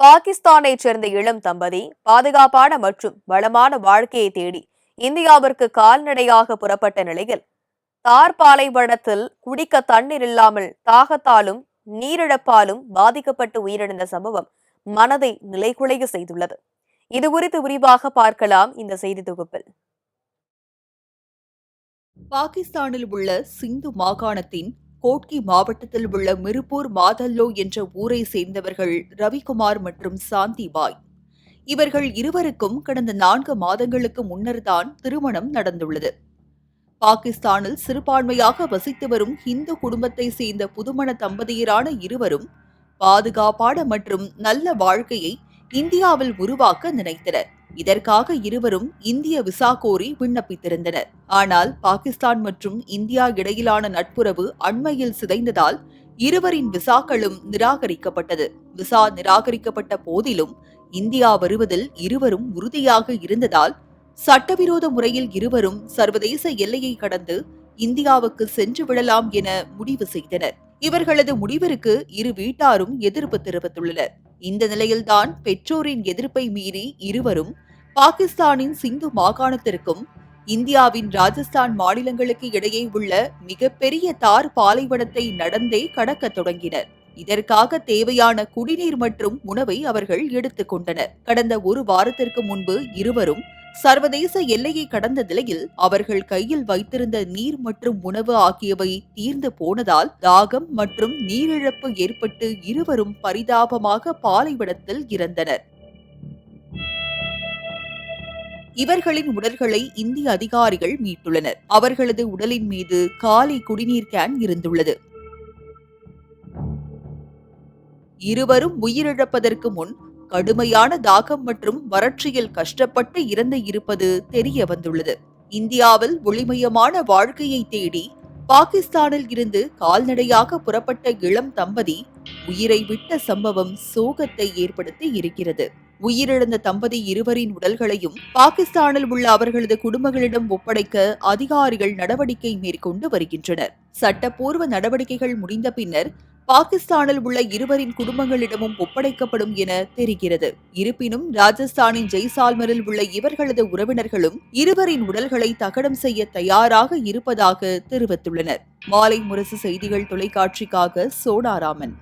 பாகிஸ்தானைச் சேர்ந்த இளம் தம்பதி பாதுகாப்பான மற்றும் வளமான வாழ்க்கையை தேடி இந்தியாவிற்கு கால்நடையாக புறப்பட்ட நிலையில் தார் பாலைவனத்தில் குடிக்க தண்ணீர் இல்லாமல் தாகத்தாலும் நீரிழப்பாலும் பாதிக்கப்பட்டு உயிரிழந்த சம்பவம் மனதை நிலைகுலைய செய்துள்ளது. இது குறித்து விரிவாக பார்க்கலாம் இந்த செய்தி தொகுப்பில். பாகிஸ்தானில் உள்ள சிந்து மாகாணத்தின் கோட்கி மாவட்டத்தில் உள்ள மிருப்பூர் மாதல்லோ என்ற ஊரை சேர்ந்தவர்கள் ரவிக்குமார் மற்றும் சாந்திபாய் இவர்கள் இருவருக்கும் கடந்த நான்கு மாதங்களுக்கு முன்னர்தான் திருமணம் நடந்துள்ளது. பாகிஸ்தானில் சிறுபான்மையாக வசித்து வரும் இந்து குடும்பத்தை சேர்ந்த புதுமண தம்பதியரான இருவரும் பாதுகாப்பான மற்றும் நல்ல வாழ்க்கையை இந்தியாவில் உருவாக்க நினைத்தனர். இதற்காக இருவரும் இந்திய விசா கோரி விண்ணப்பித்திருந்தனர். ஆனால் பாகிஸ்தான் மற்றும் இந்தியா இடையிலான நட்புறவு அண்மையில் சிதைந்ததால் இருவரின் விசாக்களும் நிராகரிக்கப்பட்டது. விசா நிராகரிக்கப்பட்ட போதிலும் இந்தியா வருவதில் இருவரும் உறுதியாக இருந்ததால் சட்டவிரோத முறையில் இருவரும் சர்வதேச எல்லையை கடந்து இந்தியாவுக்கு சென்று விடலாம் என முடிவு செய்தனர். இவர்களது முடிவிற்கு இரு வீட்டாரும் எதிர்ப்பு தெரிவித்துள்ளனர். இந்த நிலையில்தான் பெற்றோரின் எதிர்ப்பை மீறி இருவரும் பாகிஸ்தானின் சிந்து மாகாணத்திற்கும் இந்தியாவின் ராஜஸ்தான் மாநிலங்களுக்கு இடையே உள்ள மிகப்பெரிய தார் பாலைவனத்தை நடந்தே கடக்க தொடங்கினர். இதற்காக தேவையான குடிநீர் மற்றும் உணவை அவர்கள் எடுத்துக்கொண்டனர் கடந்த ஒரு வாரத்திற்கு முன்பு இருவரும் சர்வதேச எல்லையை கடந்த நிலையில் அவர்கள் கையில் வைத்திருந்த நீர் மற்றும் உணவு ஆகியவை தீர்ந்து போனதால் தாகம் மற்றும் நீரிழப்பு ஏற்பட்டு இருவரும் பரிதாபமாக பாலைவனத்தில் இறந்தனர். இவர்களின் உடல்களை இந்திய அதிகாரிகள் மீட்டுள்ளனர். அவர்களது உடலின் மீது காலி குடிநீர் கேன் இருந்துள்ளது. இருவரும் உயிரிழப்பதற்கு முன் கடுமையான தாகம் மற்றும் வறட்சியில் கஷ்டப்பட்டு இறந்து இருப்பது தெரிய வந்துள்ளது. இந்தியாவில் ஒளிமயமான வாழ்க்கையை தேடி பாகிஸ்தானில் இருந்து கால்நடையாக புறப்பட்ட இளம் தம்பதி உயிரை விட்ட சம்பவம் சோகத்தை ஏற்படுத்தி இருக்கிறது. உயிரிழந்த தம்பதி இருவரின் உடல்களையும் பாகிஸ்தானில் உள்ள அவர்களது குடும்பங்களிடம் ஒப்படைக்க அதிகாரிகள் நடவடிக்கை மேற்கொண்டு வருகின்றனர். சட்டப்பூர்வ நடவடிக்கைகள் முடிந்த பின்னர் பாகிஸ்தானில் உள்ள இருவரின் குடும்பங்களிடமும் ஒப்படைக்கப்படும் என தெரிகிறது. இருப்பினும் ராஜஸ்தானின் ஜெய்சால்மரில் உள்ள இவர்களது உறவினர்களும் இருவரின் உடல்களை தகனம் செய்ய தயாராக இருப்பதாக தெரிவித்துள்ளனர். மாலை முரசு செய்திகள் தொலைக்காட்சிக்காக சோடாராமன்